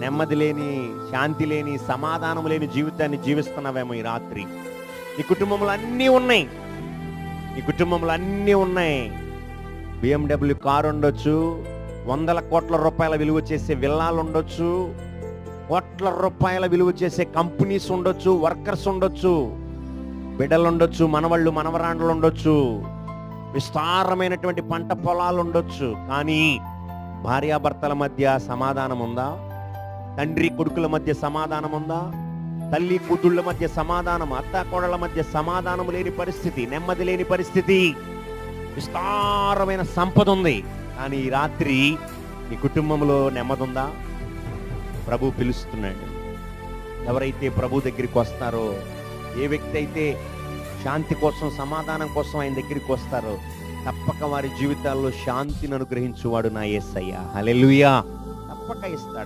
నెమ్మది లేని శాంతి లేని సమాధానం లేని జీవితాన్ని జీవిస్తున్నావేమో ఈ రాత్రి. నీ కుటుంబంలో అన్నీ ఉన్నాయి. నీ కుటుంబంలో అన్నీ ఉన్నాయి. బిఎండబ్ల్యూ కారు ఉండొచ్చు. వందల కోట్ల రూపాయల విలువ చేసే విల్లాలు ఉండొచ్చు. కోట్ల రూపాయల విలువ చేసే కంపెనీస్ ఉండొచ్చు వర్కర్స్ ఉండొచ్చు. బిడ్డలు ఉండొచ్చు మనవళ్ళు మనవరాండ్లు ఉండొచ్చు. విస్తారమైనటువంటి పంట పొలాలు ఉండొచ్చు. కానీ భార్యాభర్తల మధ్య సమాధానం ఉందా? తండ్రి కొడుకుల మధ్య సమాధానం ఉందా తల్లి కూతుళ్ళ మధ్య సమాధానం అత్త కోడళ్ళ మధ్య సమాధానం లేని పరిస్థితి నెమ్మది లేని పరిస్థితి. విస్తారమైన సంపద ఉంది కానీ ఈ రాత్రి నీ కుటుంబంలో నెమ్మది ఉందా ప్రభు పిలుస్తున్నాడు. ఎవరైతే ప్రభు దగ్గరికి వస్తారో ఏ వ్యక్తి అయితే శాంతి కోసం సమాధానం కోసం ఆయన దగ్గరికి వస్తారో తప్పక వారి జీవితాల్లో శాంతిని అనుగ్రహించువాడు నా యేసయ్య. హలెలుయా తప్పక ఇస్తాడు.